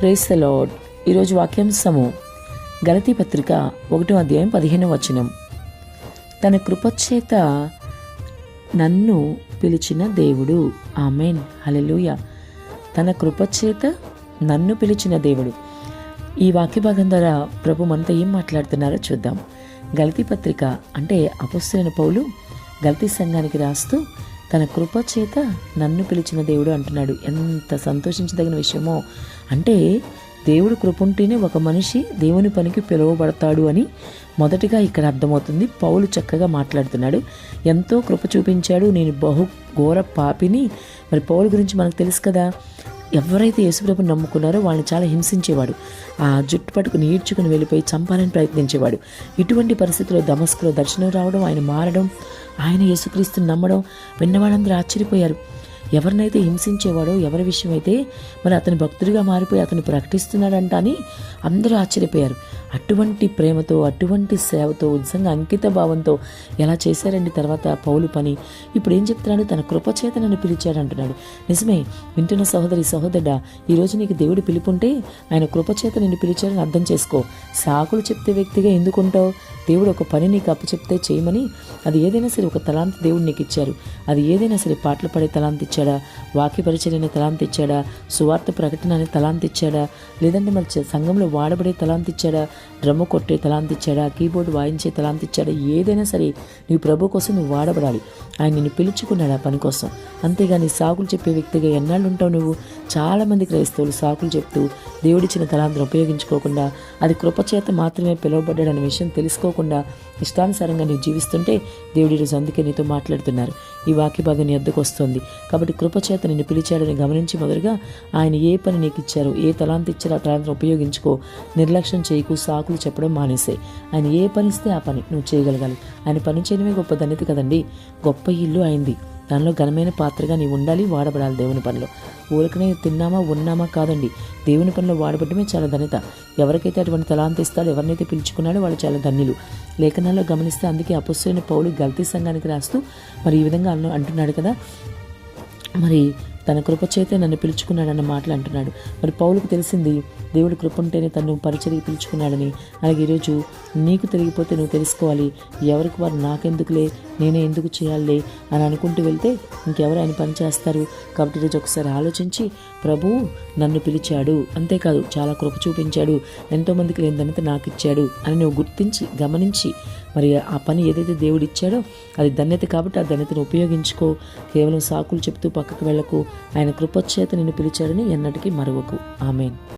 Praise the ఈరోజు వాక్యాంశము గలతీ పత్రిక ఒకటో అధ్యాయం పదిహేను వచనం. తన కృపచేత నన్ను పిలిచిన దేవుడు. ఆమెన్. హలెలుయ తన కృపచేత నన్ను పిలిచిన దేవుడు. ఈ వాక్య భాగం ద్వారా ప్రభు మనతో ఏం మాట్లాడుతున్నారో చూద్దాం. గలతీ పత్రిక అంటే అపస్తులైన పౌలు గలతీ సంఘానికి రాస్తూ తన కృప చేత నన్ను పిలిచిన దేవుడు అంటున్నాడు. ఎంత సంతోషించదగిన విషయమో. అంటే దేవుడు కృప ఉంటేనే ఒక మనిషి దేవుని పనికి పిలువబడతాడు అని మొదటిగా ఇక్కడ అర్థమవుతుంది. పౌలు చక్కగా మాట్లాడుతున్నాడు. ఎంతో కృప చూపించాడు. నేను బహు ఘోర పాపిని. మరి పౌలు గురించి మనకు తెలుసు కదా. ఎవరైతే యేసుప్రభుని నమ్ముకున్నారో వాళ్ళని చాలా హింసించేవాడు. ఆ జుట్టు పట్టుకుని ఈడ్చుకుని వెళ్ళిపోయి చంపాలని ప్రయత్నించేవాడు. ఇటువంటి పరిస్థితుల్లో దమస్కులో దర్శనం రావడం ఆయన మారడం ఆయన యేసుక్రీస్తుని నమ్మడం విన్నవాళ్ళందరూ ఆశ్చర్యపోయారు. ఎవరినైతే హింసించేవాడో ఎవరి విషయమైతే మరి అతని భక్తుడిగా మారిపోయి అతను ప్రకటిస్తున్నాడంట అని అందరూ ఆశ్చర్యపోయారు. అటువంటి ప్రేమతో అటువంటి సేవతో నిజంగా అంకిత భావంతో ఎలా చేశారండి తర్వాత పౌలు పని? ఇప్పుడు ఏం చెప్తున్నాడు? తన కృపచేత నన్ను పిలిచాడు అంటున్నాడు. నిజమే వింటున్న సహోదరి సహోదరుడా ఈరోజు నీకు దేవుడు పిలుపుంటే ఆయన కృపచేత నిన్ను పిలిచాడని అర్థం చేసుకో. సాకులు చెప్తే వ్యక్తిగా ఎందుకుంటావు? దేవుడు ఒక పని నీకు అప్పచెప్తే చేయమని అది ఏదైనా సరే ఒక తలాంతి దేవుడు నీకు ఇచ్చారు అది ఏదైనా సరే పాటలు పడే తలాంతి ఇచ్చాడా? వాక్య పరిచయం అనే తలాంతి ఇచ్చాడా? సువార్త ప్రకటన అనే తలాంతి ఇచ్చాడా? లేదంటే మరి సంఘంలో వాడబడే తలాంతి ఇచ్చాడా? డ్రమ్ము కొట్టే తలాంతి ఇచ్చాడా? కీబోర్డ్ వాయించే తలాంతి ఇచ్చాడా? ఏదైనా సరే నీ ప్రభు కోసం నువ్వు వాడబడాలి. ఆయన నిన్ను పిలుచుకున్నాడు ఆ పని కోసం. అంతేగాని సాగులు చెప్పే వ్యక్తిగా ఎన్నాళ్ళు ఉంటావు నువ్వు? చాలామంది క్రైస్తవులు సాకులు చెప్తూ దేవుడిచ్చిన తలాంతను ఉపయోగించుకోకుండా అది కృపచేత మాత్రమే పిలువబడ్డాడనే విషయం తెలుసుకోకుండా ఇష్టానుసారంగా నీవు జీవిస్తుంటే దేవుడి ఈరోజు అందుకే నీతో మాట్లాడుతున్నారు. ఈ వాక్య భాగం నీ అద్దకు వస్తుంది. కాబట్టి కృపచేత నిన్ను పిలిచాడని గమనించి మొదలుగా ఆయన ఏ పని నీకు ఇచ్చారు ఏ తలాంత ఇచ్చారో ఆ తలాంతను ఉపయోగించుకో నిర్లక్ష్యం చేయకు సాకులు చెప్పడం మానేసే. ఆయన ఏ పని ఇస్తే ఆ పని నువ్వు చేయగలగాలి. ఆయన పని చేయడమే గొప్ప ధన్యత కదండి. గొప్ప ఇల్లు అయింది. దానిలో ఘనమైన పాత్రగా నీవు ఉండాలి వాడబడాలి దేవుని పనిలో. ఊరికనే తిన్నామా ఉన్నామా కాదండి. దేవుని పనిలో వాడబడమే చాలా ధన్యత. ఎవరికైతే అటువంటి తలాంత ఇస్తాడో ఎవరినైతే పిలుచుకున్నాడో వాళ్ళు చాలా ధన్యులు. లేఖనాల్లో గమనిస్తే అందుకే అపుస్తులైన పౌలు గల్తీ సంఘానికి రాస్తూ మరి ఈ విధంగా అన్న అంటున్నాడు కదా. మరి తన కృప చేతే నన్ను పిలుచుకున్నాడన్న మాటలు అంటున్నాడు. మరి పౌలకు తెలిసింది దేవుడు కృప ఉంటేనే తను పరిచర్య పిలుచుకున్నాడని. అలాగే ఈరోజు నీకు తిరిగిపోతే నువ్వు తెలుసుకోవాలి. ఎవరికి వారు నాకెందుకులే నేనే ఎందుకు చేయాలి అని అనుకుంటూ వెళ్తే ఇంకెవరు ఆయన పని చేస్తారు? కాబట్టి ఈరోజు ఒకసారి ఆలోచించి ప్రభు నన్ను పిలిచాడు. అంతేకాదు చాలా కృప చూపించాడు. ఎంతోమందికి లేని ధన్యత నాకు ఇచ్చాడు అని నువ్వు గుర్తించి గమనించి మరి ఆ పని ఏదైతే దేవుడు ఇచ్చాడో అది ధన్యత కాబట్టి ఆ ధన్యతను ఉపయోగించుకో. కేవలం సాకులు చెప్తూ పక్కకు వెళ్ళకు. ఆయన కృపచేత నిన్ను పిలిచాడని ఎన్నటికీ మరవకు. ఆమెన్.